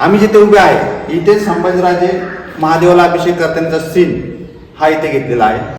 आम्ही जिथे उभे आहे इथे संभाजीराजे महादेवाला अभिषेक करतानाचा सीन हा इथे घेतलेला आहे.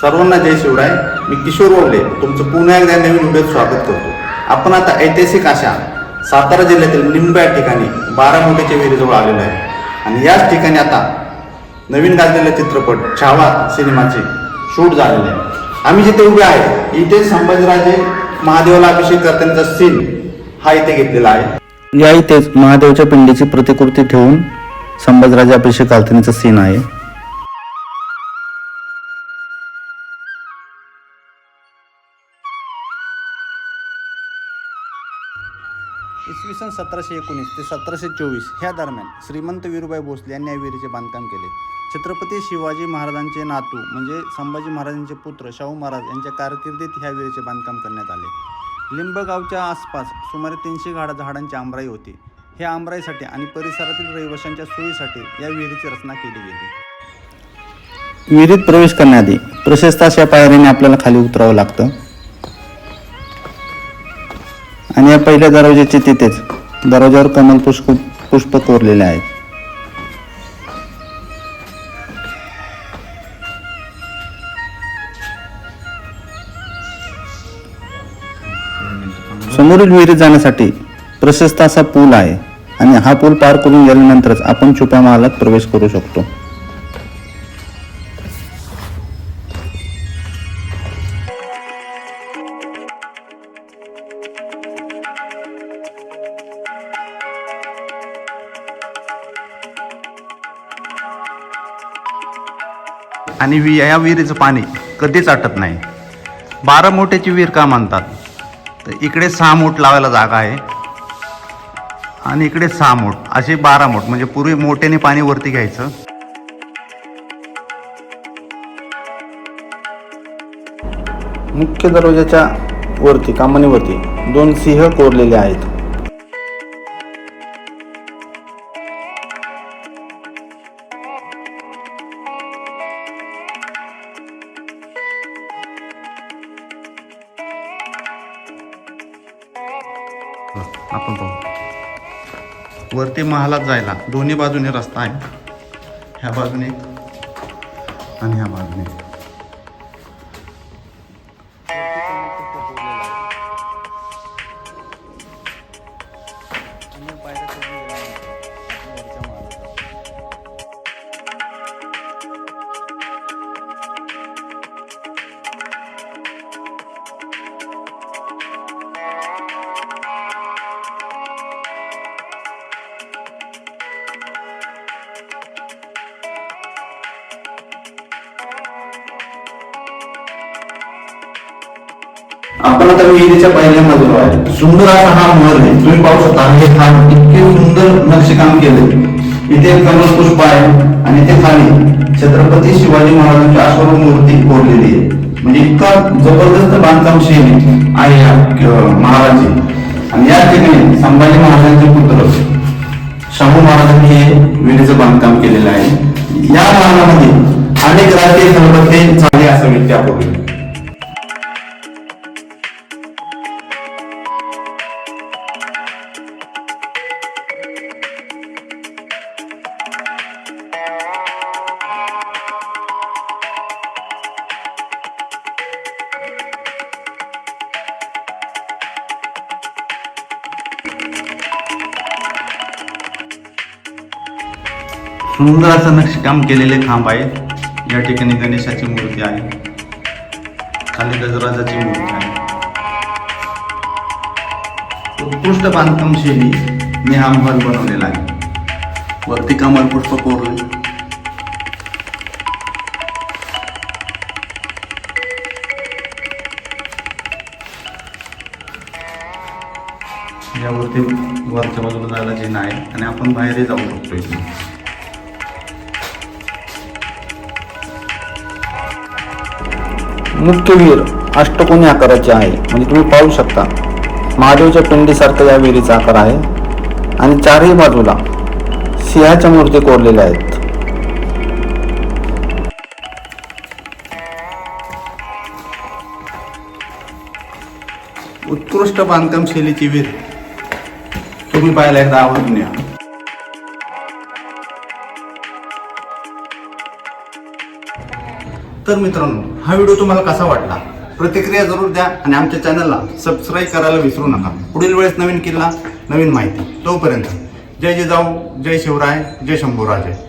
सर्वांना जय शिवराय. मी किशोर ओवले तुमचं पुन्हा एकदा नवीन व्हिडिओत स्वागत करतो. आपण आता ऐतिहासिक अशा सातारा जिल्ह्यातील निंब्या ठिकाणी बारामोठ्याच्या विहिरीजवळ आलेलो आहे. आणि याच ठिकाणी आता नवीन गाजलेला चित्रपट छावा सिनेमाचे शूट झालेले आहे. आम्ही जिथे उभे आहे इथे संभाजीराजे महादेवाला अभिषेक करतानाचा सीन हा इथे घेतलेला आहे. या इथेच महादेवच्या पिंडीची प्रतिकृती ठेवून संभाजीराजे अभिषेक करतानाचा सीन आहे. इसवी सन सतराशे एकोणीस ते सतराशे चोवीस ह्या दरम्यान श्रीमंत वीरुबाई भोसले यांनी या विहिरीचे बांधकाम केले. छत्रपती शिवाजी महाराजांचे नातू म्हणजे संभाजी महाराजांचे पुत्र शाहू महाराज यांच्या कारकिर्दीत ह्या विहिरीचे बांधकाम करण्यात आले. लिंबगावच्या आसपास सुमारे तीनशे झाडा झाडांची आमराई होती. ह्या आमराईसाठी आणि परिसरातील रहिवाशांच्या सोयीसाठी या विहिरीची रचना केली गेली. विहिरीत प्रवेश करण्याआधी प्रशस्त अशा पायरीने आपल्याला खाली उतरावं लागतं. आणि या पहिल्या दरवाज्याचे तिथेच दरवाजावर कमल पुष्प पुष्प कोरलेले आहेत. समोरील विहिरीत जाण्यासाठी प्रशस्त असा पूल आहे आणि हा पूल पार करून गेल्यानंतरच आपण छुप्या महालात प्रवेश करू शकतो. आणि वि या विहिरीचं पाणी कधीच आटत नाही. बारा मोठ्याची विहीर का म्हणतात तर इकडे सहा मोठ लावायला जागा आहे. आणि इकडे सहा मोठ असे बारा मोठ म्हणजे पूर्वी मोठ्याने पाणी वरती घ्यायचं. मुख्य दरवाजाच्या वरती कामानीवरती दोन सिंह कोरलेले आहेत. आपण पाहू. वरती महालात जायला दोन्ही बाजूने रस्ता आहे. ह्या बाजूने आणि ह्या बाजूने आपण आता विहिरीच्या पहिल्या मजल्यावर आहे सुंदर असा हा महल आहे. तुम्ही पाहू शकता हे हा इतके सुंदर नक्षीकाम केले इथे एक कमल पुष्प आहे आणि इथे खाली छत्रपती शिवाजी महाराजांची अश्वर मूर्ती कोरलेली आहे. म्हणजे इतका जबरदस्त बांधकाम शैली आहे या महाराज आणि या ठिकाणी संभाजी महाराजांचे पुत्र शाहू महाराजांनी हे विहिरीचं बांधकाम केलेलं आहे. या महालामध्ये अनेक राजकीय संपत्ती झाले असावेत त्यापूर्वी सुंदर असं नक्षीकाम केलेले खांब आहेत. या ठिकाणी गणेशाची मूर्ती आहे. खाली गजराजाची मूर्ती आहे. उत्कृष्ट बांधकाम शैली मी हा महल बनवलेला आहे. वरती कमल पुष्प कोरले. यावरती वरच्या बाजूला जायला जिना आहे आणि आपण बाहेरही जाऊ शकतो इथे. मुख्य विहीर अष्टकोनी आकाराची आहे. म्हणजे तुम्ही पाहू शकता. महादेवच्या पिंडीसारखं या विहिरीचा आकार आहे. आणि चारही बाजूला सिंहाच्या मूर्ती कोरलेल्या आहेत. उत्कृष्ट बांधकाम शैलीची वीर तुम्ही पाहायला एकदा आवडून या तर मित्रांनो हा व्हिडिओ तुम्हाला कसा वाटला? प्रतिक्रिया जरूर द्या आणि आमच्या चॅनलला सबस्क्राईब करायला विसरू नका. पुढील वेळेस नवीन किल्ला नवीन माहिती. तोपर्यंत जय जिजाऊ जय शिवराय जय शंभूराजे.